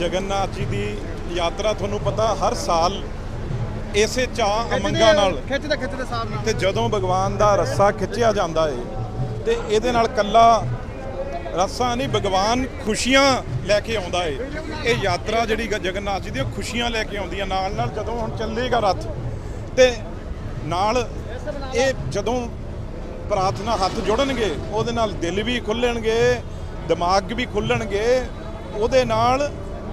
ਜਗਨਨਾਥ ਜੀ ਦੀ ਯਾਤਰਾ ਤੁਹਾਨੂੰ ਪਤਾ ਹਰ ਸਾਲ ਇਸੇ ਚਾਹ ਅਮੰਗਾ ਨਾਲ। ਖਿੱਚਦੇ ਖਿੱਚਦੇ ਸਾਹਿਬ ਨਾਲ। ਤੇ ਜਦੋਂ ਭਗਵਾਨ ਦਾ ਰੱਸਾ ਖਿੱਚਿਆ ਜਾਂਦਾ ਏ ਤੇ ਇਹਦੇ ਨਾਲ ਕੱਲਾ ਰੱਸਾ ਨਹੀਂ ਭਗਵਾਨ ਖੁਸ਼ੀਆਂ ਲੈ ਕੇ ਆਉਂਦਾ ਏ। ਇਹ ਯਾਤਰਾ ਜਿਹੜੀ ਜਗਨਨਾਥ ਜੀ ਦੀ ਖੁਸ਼ੀਆਂ ਲੈ ਕੇ ਆਉਂਦੀ ਆ ਨਾਲ ਨਾਲ ਜਦੋਂ ਹੁਣ ਚੱਲੇਗਾ ਰੱਥ ਤੇ ਨਾਲ ਇਹ ਜਦੋਂ ਪ੍ਰਾਰਥਨਾ ਹੱਥ ਜੋੜਨਗੇ ਉਹਦੇ ਨਾਲ ਦਿਲ ਵੀ ਖੁੱਲਣਗੇ ਦਿਮਾਗ ਵੀ ਖੁੱਲਣਗੇ ਉਹਦੇ ਨਾਲ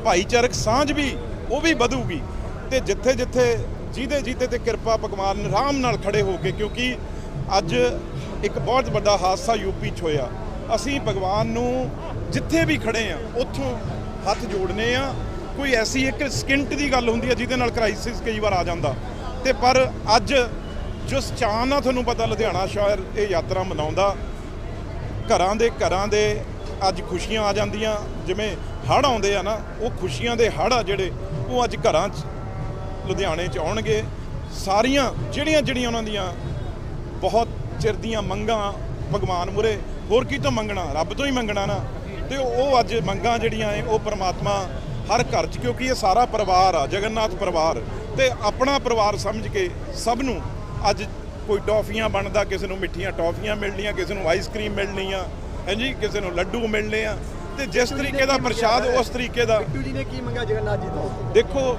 ਭਾਈਚਾਰਕ ਸਾਂਝ ਵੀ, ਉਹ ਵੀ ਵਧੂਗੀ। ਤੇ ਜਿੱਥੇ ਜਿੱਥੇ ਜਿਹਦੇ ਜਿਹਦੇ ਤੇ ਕਿਰਪਾ ਭਗਵਾਨ ਆਰਾਮ ਨਾਲ ਖੜੇ ਹੋ ਕੇ, ਕਿਉਂਕਿ ਅੱਜ ਇੱਕ ਬਹੁਤ ਵੱਡਾ ਹਾਦਸਾ ਯੂਪੀ 'ਚ ਹੋਇਆ। ਅਸੀਂ ਭਗਵਾਨ ਨੂੰ ਜਿੱਥੇ ਵੀ ਖੜੇ ਆ, ਉੱਥੋਂ ਹੱਥ ਜੋੜਨੇ ਆ। ਕੋਈ ਐਸੀ ਇੱਕ ਸਕਿੰਟ ਦੀ ਗੱਲ ਹੁੰਦੀ ਹੈ ਜਿਹਦੇ ਨਾਲ ਕ੍ਰਾਈਸਿਸ ਕਈ ਵਾਰ ਆ ਜਾਂਦਾ। ਤੇ ਪਰ ਅੱਜ ਜੋ ਚਾਹ ਨਾਲ ਤੁਹਾਨੂੰ ਪਤਾ, ਲੁਧਿਆਣਾ ਸ਼ਹਿਰ ਇਹ ਯਾਤਰਾ ਮਨਾਉਂਦਾ, ਘਰਾਂ ਦੇ ਘਰਾਂ ਦੇ ਅੱਜ ਖੁਸ਼ੀਆਂ ਆ ਜਾਂਦੀਆਂ, ਜਿਵੇਂ ਹੜ੍ਹ ਆਉਂਦੇ ਆ ਨਾ, ਉਹ ਖੁਸ਼ੀਆਂ ਦੇ ਹੜ੍ਹ ਆ ਜਿਹੜੇ, ਉਹ ਅੱਜ ਘਰਾਂ 'ਚ, ਲੁਧਿਆਣੇ 'ਚ ਆਉਣਗੇ। ਸਾਰੀਆਂ, ਜਿਹੜੀਆਂ ਜਿਹੜੀਆਂ ਉਹਨਾਂ ਦੀਆਂ ਬਹੁਤ ਚਿਰ ਦੀਆਂ ਮੰਗਾਂ, ਭਗਵਾਨ ਮੁਰੇ, ਹੋਰ ਕੀ ਤੋਂ ਮੰਗਣਾ, ਰੱਬ ਤੋਂ ਹੀ ਮੰਗਣਾ ਨਾ। ਤੇ ਉਹ ਅੱਜ ਮੰਗਾਂ ਜਿਹੜੀਆਂ ਐ ਉਹ ਪ੍ਰਮਾਤਮਾ ਹਰ ਘਰ 'ਚ, ਕਿਉਂਕਿ ਇਹ ਸਾਰਾ ਪਰਿਵਾਰ ਆ, ਜਗਨਨਾਥ ਪਰਿਵਾਰ। ਤੇ ਆਪਣਾ ਪਰਿਵਾਰ ਸਮਝ ਕੇ ਸਭ ਨੂੰ ਅੱਜ ਕੋਈ ਟੌਫੀਆਂ ਬਣਦਾ, ਕਿਸੇ ਨੂੰ ਮਿੱਠੀਆਂ ਟੌਫੀਆਂ ਮਿਲਣੀਆਂ, ਕਿਸੇ ਨੂੰ ਆਈਸਕ੍ਰੀਮ ਮਿਲਣੀ ਆ ਹਾਂਜੀ ਕਿਸੇ ਨੂੰ ਲੱਡੂ ਮਿਲਣੇ ਆ। ਤੇ ਜਿਸ ਤਰੀਕੇ ਦਾ ਪ੍ਰਸ਼ਾਦ ਉਸ ਤਰੀਕੇ ਦਾ ਬਿੱਟੂ ਜੀ ਨੇ ਕੀ ਮੰਗਿਆ ਜਗਨਨਾਥ ਜੀ ਤੋਂ ਦੇਖੋ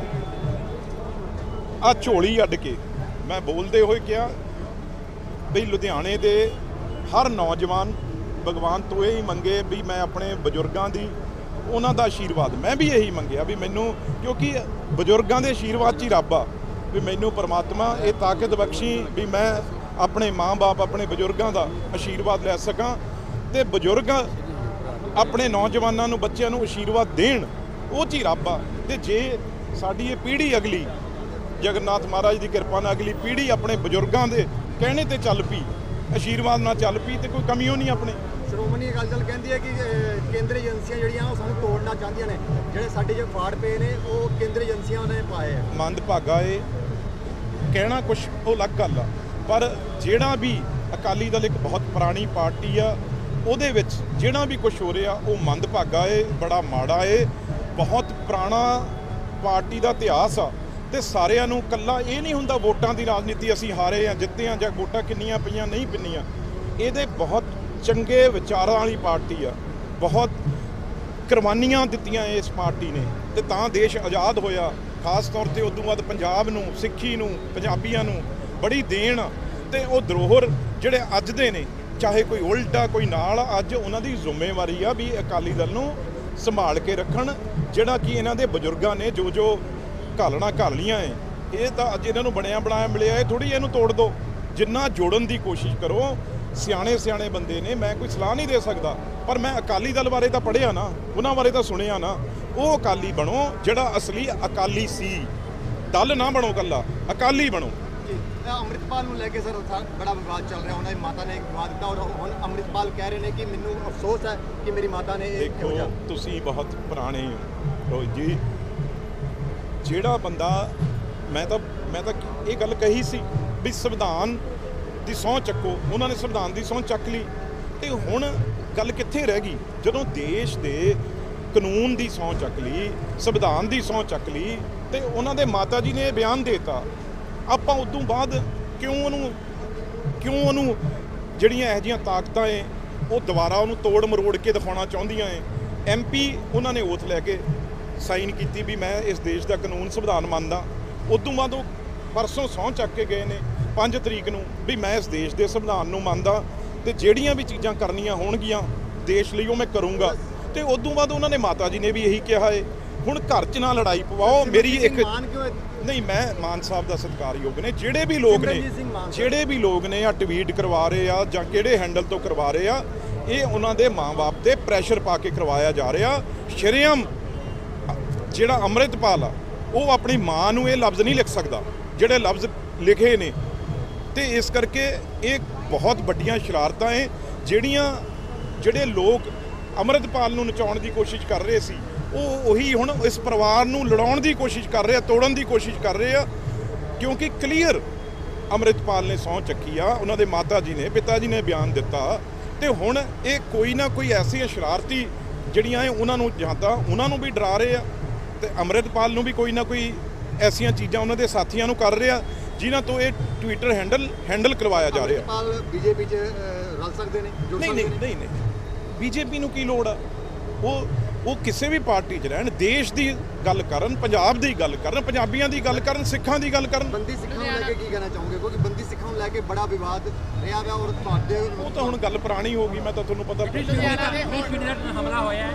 ਆ ਝੋਲੀ ਅੱਡ ਕੇ ਮੈਂ ਬੋਲਦੇ ਹੋਏ ਕਿਹਾ ਵੀ ਲੁਧਿਆਣੇ ਦੇ ਹਰ ਨੌਜਵਾਨ ਭਗਵਾਨ ਤੋਂ ਇਹ ਹੀ ਮੰਗੇ ਵੀ ਮੈਂ ਆਪਣੇ ਬਜ਼ੁਰਗਾਂ ਦੀ ਉਹਨਾਂ ਦਾ ਆਸ਼ੀਰਵਾਦ ਮੈਂ ਵੀ ਇਹੀ ਮੰਗਿਆ ਵੀ ਮੈਨੂੰ ਕਿਉਂਕਿ ਬਜ਼ੁਰਗਾਂ ਦੇ ਆਸ਼ੀਰਵਾਦ 'ਚ ਹੀ ਰੱਬ ਆ ਵੀ ਮੈਨੂੰ ਪਰਮਾਤਮਾ ਇਹ ਤਾਕਤ ਬਖਸ਼ੀ ਵੀ ਮੈਂ ਆਪਣੇ ਮਾਂ-ਬਾਪ ਆਪਣੇ ਬਜ਼ੁਰਗਾਂ ਦਾ ਆਸ਼ੀਰਵਾਦ ਲੈ ਸਕਾਂ ਤੇ ਬਜ਼ੁਰਗ ਆਪਣੇ ਨੌਜਵਾਨਾਂ ਨੂੰ ਬੱਚਿਆਂ ਨੂੰ ਆਸ਼ੀਰਵਾਦ ਦੇਣ ਉਹ 'ਚ ਹੀ ਰੱਬ ਆ। ਤੇ ਜੇ ਸਾਡੀ ਇਹ ਪੀੜ੍ਹੀ ਅਗਲੀ ਜਗਨਨਾਥ ਮਹਾਰਾਜ ਦੀ ਕਿਰਪਾ ਨਾਲ ਅਗਲੀ ਪੀੜ੍ਹੀ ਆਪਣੇ ਬਜ਼ੁਰਗਾਂ ਦੇ ਕਹਿਣੇ ਤੇ ਚੱਲ ਪਈ ਆਸ਼ੀਰਵਾਦ ਨਾਲ ਚੱਲ ਪਈ ਤੇ ਕੋਈ ਕਮੀ ਉਹ ਨਹੀਂ ਆਪਣੇ। ਸ਼੍ਰੋਮਣੀ ਅਕਾਲੀ ਦਲ ਕਹਿੰਦੀ ਹੈ ਕਿ ਕੇਂਦਰੀ ਏਜੰਸੀਆਂ ਜਿਹੜੀਆਂ ਉਹ ਸਾਨੂੰ ਤੋੜਨਾ ਚਾਹੁੰਦੀਆਂ ਨੇ। ਜਿਹੜੇ ਸਾਡੇ ਜੋ ਫਾੜ ਪਏ ਨੇ ਉਹ ਕੇਂਦਰੀ ਏਜੰਸੀਆਂ ਨੇ ਪਾਏ ਆ। ਮੰਦ ਭਾਗਾ ਏ ਕਹਿਣਾ ਕੁਝ ਉਹ ਅਲੱਗ ਗੱਲ ਆ। ਪਰ ਜਿਹੜਾ ਵੀ ਅਕਾਲੀ ਦਲ ਇੱਕ ਬਹੁਤ ਪੁਰਾਣੀ ਪਾਰਟੀ ਆ ਉਹਦੇ ਵਿੱਚ ਜਿਹੜਾ ਵੀ ਕੁਝ ਹੋ ਰਿਹਾ, ਉਹ ਮੰਦਭਾਗਾ ਏ, ਬੜਾ ਮਾੜਾ ਏ, ਬਹੁਤ ਪੁਰਾਣਾ ਪਾਰਟੀ ਦਾ ਇਤਿਹਾਸ ਆ ਤੇ ਸਾਰਿਆਂ ਨੂੰ ਕੱਲਾ ਇਹ ਨਹੀਂ ਹੁੰਦਾ ਵੋਟਾਂ ਦੀ ਰਾਜਨੀਤੀ ਅਸੀਂ ਹਾਰੇ ਆ ਜਿੱਤੇ ਆ ਜਾਂ ਵੋਟਾਂ ਕਿੰਨੀਆਂ ਪਈਆਂ, ਨਹੀਂ ਪਿੰਨੀਆਂ ਇਹਦੇ ਬਹੁਤ ਚੰਗੇ ਵਿਚਾਰਾਂ ਵਾਲੀ ਪਾਰਟੀ ਆ ਬਹੁਤ ਕੁਰਬਾਨੀਆਂ ਦਿੱਤੀਆਂ ਇਸ ਪਾਰਟੀ ਨੇ ਤੇ ਤਾਂ ਦੇਸ਼ ਆਜ਼ਾਦ ਹੋਇਆ ਖਾਸ ਤੌਰ ਤੇ ਉਦੋਂ ਬਾਅਦ ਪੰਜਾਬ ਨੂੰ, ਸਿੱਖੀ ਨੂੰ, ਪੰਜਾਬੀਆਂ ਨੂੰ ਬੜੀ ਦੇਣ ਆ। ਤੇ ਉਹ ਧਰੋਹਰ ਜਿਹੜੇ ਅੱਜ ਦੇ ਨੇ ਚਾਹੇ ਕੋਈ ਉਲਟਾ ਕੋਈ ਨਾਲ, ਅੱਜ ਉਹਨਾਂ ਦੀ ਜ਼ਿੰਮੇਵਾਰੀ ਆ ਵੀ ਅਕਾਲੀ ਦਲ ਨੂੰ ਸੰਭਾਲ ਕੇ ਰੱਖਣ, ਜਿਹੜਾ ਕਿ ਇਹਨਾਂ ਦੇ ਬਜ਼ੁਰਗਾਂ ਨੇ ਜੋ ਜੋ ਘਾਲਣਾ ਘਾਲ ਲੀਆਂ ਏ ਇਹ ਤਾਂ ਅੱਜ ਇਹਨਾਂ ਨੂੰ ਬਣਿਆ ਬਣਾਇਆ ਮਿਲਿਆ, ਇਹ ਥੋੜੀ ਇਹਨੂੰ ਤੋੜ ਦਿਓ ਜਿੰਨਾ ਜੋੜਨ ਦੀ ਕੋਸ਼ਿਸ਼ ਕਰੋ, ਸਿਆਣੇ ਸਿਆਣੇ ਬੰਦੇ ਨੇ, ਮੈਂ ਕੋਈ ਸਲਾਹ ਨਹੀਂ ਦੇ ਸਕਦਾ, ਪਰ ਮੈਂ ਅਕਾਲੀ ਦਲ ਬਾਰੇ ਤਾਂ ਪੜ੍ਹਿਆ ਨਾ, ਉਹਨਾਂ ਬਾਰੇ ਤਾਂ ਸੁਣਿਆ ਨਾ। ਉਹ ਅਕਾਲੀ ਬਣੋ, ਜਿਹੜਾ ਅਸਲੀ ਅਕਾਲੀ ਸੀ। ਦਲ ਨਾ ਬਣੋ ਕੱਲਾ ਅਕਾਲੀ ਬਣੋ। ਇਹ ਅੰਮ੍ਰਿਤਪਾਲ ਨੂੰ ਲੈ ਕੇ ਸਰ ਬੜਾ ਵਿਵਾਦ ਚੱਲ ਰਿਹਾ। ਉਹਨਾਂ ਦੀ ਮਾਤਾ ਨੇ ਇੱਕ ਵਿਵਾਦ ਦਿੱਤਾ ਔਰ ਹੁਣ ਅੰਮ੍ਰਿਤਪਾਲ ਕਹਿ ਰਹੇ ਨੇ ਕਿ ਮੈਨੂੰ ਅਫਸੋਸ ਹੈ ਕਿ ਮੇਰੀ ਮਾਤਾ ਨੇ ਇਹ ਦੇਖੋ ਤੁਸੀਂ ਬਹੁਤ ਪੁਰਾਣੇ ਹੋ। ਜੀ ਜਿਹੜਾ ਬੰਦਾ ਮੈਂ ਤਾਂ ਮੈਂ ਤਾਂ ਇਹ ਗੱਲ ਕਹੀ ਸੀ ਵੀ ਸੰਵਿਧਾਨ ਦੀ ਸਹੁੰ ਚੱਕੋ। ਉਹਨਾਂ ਨੇ ਸੰਵਿਧਾਨ ਦੀ ਸਹੁੰ ਚੱਕ ਲਈ। ਤੇ ਹੁਣ ਗੱਲ ਕਿੱਥੇ ਰਹਿ ਗਈ? ਜਦੋਂ ਦੇਸ਼ ਦੇ ਕਾਨੂੰਨ ਦੀ ਸਹੁੰ ਚੱਕ ਲਈ ਸੰਵਿਧਾਨ ਦੀ ਸਹੁੰ ਚੱਕ ਲਈ ਤੇ ਉਹਨਾਂ ਦੇ ਮਾਤਾ ਜੀ ਨੇ ਇਹ ਬਿਆਨ ਦੇਤਾ ਆਪਾਂ ਉਦੋਂ ਬਾਅਦ ਕਿਉਂ ਉਹਨੂੰ ਕਿਉਂ ਉਹਨੂੰ ਜਿਹੜੀਆਂ ਇਹੋ ਜਿਹੀਆਂ ਤਾਕਤਾਂ ਏ ਉਹ ਦੁਬਾਰਾ ਉਹਨੂੰ ਤੋੜ ਮਰੋੜ ਕੇ ਦਿਖਾਉਣਾ ਚਾਹੁੰਦੀਆਂ ਏ ਐਮਪੀ ਉਹਨਾਂ ਨੇ ਓਥ ਲੈ ਕੇ ਸਾਈਨ ਕੀਤੀ ਵੀ ਮੈਂ ਇਸ ਦੇਸ਼ ਦਾ ਕਾਨੂੰਨ ਸੰਵਿਧਾਨ ਮੰਨਦਾ। ਉਦੋਂ ਬਾਅਦ ਉਹ ਪਰਸੋਂ ਸਹੁੰ ਚੱਕ ਕੇ ਗਏ ਨੇ 5 ਤਰੀਕ ਨੂੰ ਵੀ ਮੈਂ ਇਸ ਦੇਸ਼ ਦੇ ਸੰਵਿਧਾਨ ਨੂੰ ਮੰਨਦਾ ਤੇ ਜਿਹੜੀਆਂ ਵੀ ਚੀਜ਼ਾਂ ਕਰਨੀਆਂ ਹੋਣਗੀਆਂ, ਦੇਸ਼ ਲਈ ਉਹ ਮੈਂ ਕਰੂੰਗਾ। ਤੇ ਉਦੋਂ ਬਾਅਦ ਉਹਨਾਂ ਨੇ ਮਾਤਾ ਜੀ ਨੇ ਵੀ ਇਹੀ ਕਿਹਾ ਏ ਹੁਣ ਘਰ 'ਚ ਨਾ ਲੜਾਈ ਪਵਾਓ ਮੇਰੀ ਇੱਕ ਹੈ? ਨਹੀਂ ਮੈਂ ਮਾਨ ਸਾਹਿਬ ਦਾ ਸਤਿਕਾਰਯੋਗ ਨੇ ਜਿਹੜੇ ਵੀ ਲੋਕ ਨੇ। ਜਿਹੜੇ ਵੀ ਲੋਕ ਨੇ ਆ ਟਵੀਟ ਕਰਵਾ ਰਹੇ ਆ ਜਾਂ ਕਿਹੜੇ ਹੈਂਡਲ ਤੋਂ ਕਰਵਾ ਰਹੇ ਆ ਇਹ ਉਹਨਾਂ ਦੇ ਮਾਂ-ਬਾਪ ਤੇ ਪ੍ਰੈਸ਼ਰ ਪਾ ਕੇ ਕਰਵਾਇਆ ਜਾ ਰਿਹਾ ਸ਼ਰੇਆਮ ਜਿਹੜਾ ਅੰਮ੍ਰਿਤਪਾਲ ਆ ਉਹ ਆਪਣੀ ਮਾਂ ਨੂੰ ਇਹ ਲਫ਼ਜ਼ ਨਹੀਂ ਲਿਖ ਸਕਦਾ ਜਿਹੜੇ ਲਫ਼ਜ਼ ਲਿਖੇ ਨੇ ਤੇ ਇਸ ਕਰਕੇ ਇਹ ਬਹੁਤ ਵੱਡੀਆਂ ਸ਼ਰਾਰਤਾਂ ਏ ਜਿਹੜੀਆਂ ਜਿਹੜੇ ਲੋਕ ਅੰਮ੍ਰਿਤਪਾਲ ਨੂੰ ਨਚਾਉਣ ਦੀ ਕੋਸ਼ਿਸ਼ ਕਰ ਰਹੇ ਸੀ ਉਹ ਉਹੀ ਹੁਣ ਇਸ ਪਰਿਵਾਰ ਨੂੰ ਲੜਾਉਣ ਦੀ ਕੋਸ਼ਿਸ਼ ਕਰ ਰਹੇ ਆ ਤੋੜਨ ਦੀ ਕੋਸ਼ਿਸ਼ ਕਰ ਰਹੇ ਆ ਕਿਉਂਕਿ ਕਲੀਅਰ ਅੰਮ੍ਰਿਤਪਾਲ ਨੇ ਸਹੁੰ ਚੱਕੀ ਆ ਉਹਨਾਂ ਦੇ ਮਾਤਾ ਜੀ ਨੇ ਪਿਤਾ ਜੀ ਨੇ ਬਿਆਨ ਦਿੱਤਾ ਤੇ ਹੁਣ ਇਹ ਕੋਈ ਨਾ ਕੋਈ ਐਸੀ ਸ਼ਰਾਰਤੀ ਜਿਹੜੀਆਂ ਇਹ ਉਹਨਾਂ ਨੂੰ ਜਾਂ ਤਾਂ ਉਹਨਾਂ ਨੂੰ ਵੀ ਡਰਾ ਰਹੇ ਆ ਤੇ ਅੰਮ੍ਰਿਤਪਾਲ ਨੂੰ ਵੀ ਕੋਈ ਨਾ ਕੋਈ ਐਸੀਆਂ ਚੀਜ਼ਾਂ ਉਹਨਾਂ ਦੇ ਸਾਥੀਆਂ ਨੂੰ ਕਰ ਰਿਹਾ ਜਿਨ੍ਹਾਂ ਤੋਂ ਇਹ ਟਵਿੱਟਰ ਹੈਂਡਲ ਹੈਂਡਲ ਕਰਵਾਇਆ ਜਾ ਰਿਹਾ। ਅੰਮ੍ਰਿਤਪਾਲ ਬੀਜੇਪੀ 'ਚ ਰਲ ਸਕਦੇ ਨੇ ਨਹੀਂ ਨਹੀਂ ਨਹੀਂ। ਬੀਜੇਪੀ ਨੂੰ ਕੀ ਲੋੜ ਆ? ਉਹ ਉਹ ਕਿਸੇ ਵੀ ਪਾਰਟੀ 'ਚ ਰਹਿਣ ਦੇਸ਼ ਦੀ ਗੱਲ ਕਰਨ ਪੰਜਾਬ ਦੀ ਗੱਲ ਕਰਨ ਪੰਜਾਬੀਆਂ ਦੀ ਗੱਲ ਕਰਨ ਸਿੱਖਾਂ ਦੀ ਗੱਲ ਕਰਨ। ਬੰਦੀ ਸਿੱਖਾਂ ਨੂੰ ਲੈ ਕੇ ਕੀ ਕਹਿਣਾ ਚਾਹੋਗੇ? ਕਿਉਂਕਿ ਬੰਦੀ ਸਿੱਖਾਂ ਨੂੰ ਲੈ ਕੇ ਬੜਾ ਵਿਵਾਦ ਰਿਹਾ ਵਾ ਔਰ ਤੁਹਾਡੇ ਉਹ ਤਾਂ ਹੁਣ ਗੱਲ ਪੁਰਾਣੀ ਹੋ ਗਈ ਮੈਂ ਤਾਂ ਤੁਹਾਨੂੰ ਪਤਾ ਲੁਧਿਆਣਾ ਦੇ ਹਮਲਾ ਹੋਇਆ ਹੈ।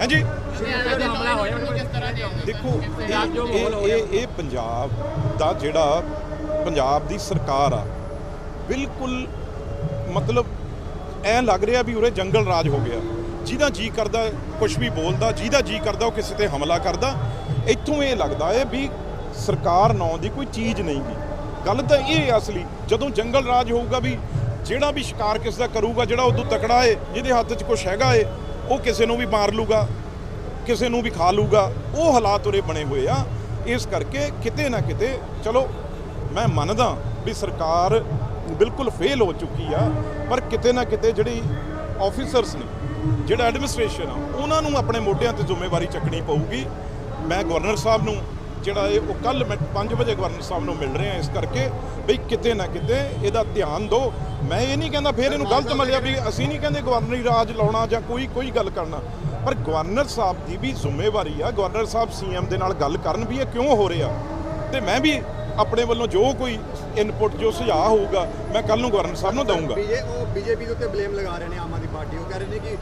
ਹਾਂਜੀ? ਸ਼ੀਡਰ ਦਾ ਹਮਲਾ ਹੋਇਆ ਉਹਦੇ ਕਿਸ ਤਰ੍ਹਾਂ ਦੇ ਆਉਂਦੇ ਦੇਖੋ ਇਹ ਇਹ ਪੰਜਾਬ ਦਾ ਜਿਹੜਾ ਪੰਜਾਬ ਦੀ ਸਰਕਾਰ ਆ ਬਿਲਕੁਲ ਮਤਲਬ ਐ ਲੱਗ ਰਿਹਾ ਵੀ ਉਰੇ ਜੰਗਲ ਰਾਜ ਹੋ ਗਿਆ। ਜਿਹਦਾ ਜੀ ਕਰਦਾ ਕੁਝ ਵੀ ਬੋਲਦਾ, ਜਿਹਦਾ ਜੀ ਕਰਦਾ, ਉਹ ਕਿਸੇ ਤੇ ਹਮਲਾ ਕਰਦਾ। ਇੱਥੋਂ ਇਹ ਲੱਗਦਾ ਹੈ ਵੀ ਸਰਕਾਰ ਨਾਂ ਦੀ ਕੋਈ ਚੀਜ਼ ਨਹੀਂ ਗੀ। ਗੱਲ ਤਾਂ ਇਹ ਅਸਲੀ, ਜਦੋਂ ਜੰਗਲ ਰਾਜ ਹੋਊਗਾ ਵੀ ਜਿਹੜਾ ਵੀ ਸ਼ਿਕਾਰ ਕਿਸ ਦਾ ਕਰੂਗਾ, ਜਿਹੜਾ ਉਦੋਂ ਤਕੜਾ ਏ ਜਿਹਦੇ ਹੱਥ 'ਚ ਕੁਝ ਹੈਗਾ ਏ ਉਹ ਕਿਸੇ ਨੂੰ ਵੀ ਮਾਰ ਲੂਗਾ, ਕਿਸੇ ਨੂੰ ਵੀ ਖਾ ਲੂਗਾ, ਉਹ ਹਾਲਾਤ ਉਰੇ ਬਣੇ ਹੋਏ ਆ। ਇਸ ਕਰਕੇ ਕਿਤੇ ਨਾ ਕਿਤੇ, ਚਲੋ, ਮੈਂ ਮੰਨਦਾ ਵੀ ਸਰਕਾਰ ਬਿਲਕੁਲ ਫੇਲ ਹੋ ਚੁੱਕੀ ਆ, ਪਰ ਕਿਤੇ ਨਾ ਕਿਤੇ ਜਿਹੜੀ ਆਫੀਸਰਸ ਨੇ, ਜਿਹੜਾ ਐਡਮਿਨਿਸਟ੍ਰੇਸ਼ਨ ਆ, ਉਹਨਾਂ ਨੂੰ ਆਪਣੇ ਮੋਢਿਆਂ ਤੇ ਜ਼ਿੰਮੇਵਾਰੀ ਚੱਕਣੀ ਪਊਗੀ। ਮੈਂ ਗਵਰਨਰ ਸਾਹਿਬ ਨੂੰ, ਜਿਹੜਾ ਇਹ ਉਹ ਕੱਲ ਮੈਂ 5 ਵਜੇ ਗਵਰਨਰ ਸਾਹਿਬ ਨੂੰ ਮਿਲ ਰਿਹਾ ਇਸ ਕਰਕੇ, ਬਈ ਕਿਤੇ ਨਾ ਕਿਤੇ ਇਹਦਾ ਧਿਆਨ ਦਿਓ। ਮੈਂ ਇਹ ਨਹੀਂ ਕਹਿੰਦਾ ਫਿਰ ਇਹਨੂੰ ਗਲਤ ਮਲਿਆ ਵੀ ਅਸੀਂ ਨਹੀਂ ਕਹਿੰਦੇ ਗਵਰਨਰੀ ਰਾਜ ਲਾਉਣਾ ਜਾਂ ਕੋਈ ਕੋਈ ਗੱਲ ਕਰਨਾ। ਪਰ ਗਵਰਨਰ ਸਾਹਿਬ ਦੀ ਵੀ ਜ਼ਿੰਮੇਵਾਰੀ ਆ। ਗਵਰਨਰ ਸਾਹਿਬ ਸੀਐਮ ਦੇ ਨਾਲ ਗੱਲ ਕਰਨ ਵੀ ਇਹ ਕਿਉਂ ਹੋ ਰਿਹਾ? ਤੇ ਮੈਂ ਵੀ ਆਪਣੇ ਵੱਲੋਂ ਜੋ ਕੋਈ ਇਨਪੁਟ ਜੋ ਸੁਝਾਅ ਹੋਊਗਾ, ਮੈਂ ਕੱਲ ਨੂੰ ਗਵਰਨਰ ਸਾਹਿਬ ਨੂੰ ਦਊਂਗਾ। ਬੀਜੇ ਉਹ ਬੀਜੇਪੀ ਦੇ ਉੱਤੇ ਬਲੇਮ ਲਗਾ ਰਹੇ ਨੇ ਆਮ ਆਦਮੀ ਪਾਰਟੀ। ਉਹ ਕਹਿ ਰਹੇ ਨੇ ਕਿ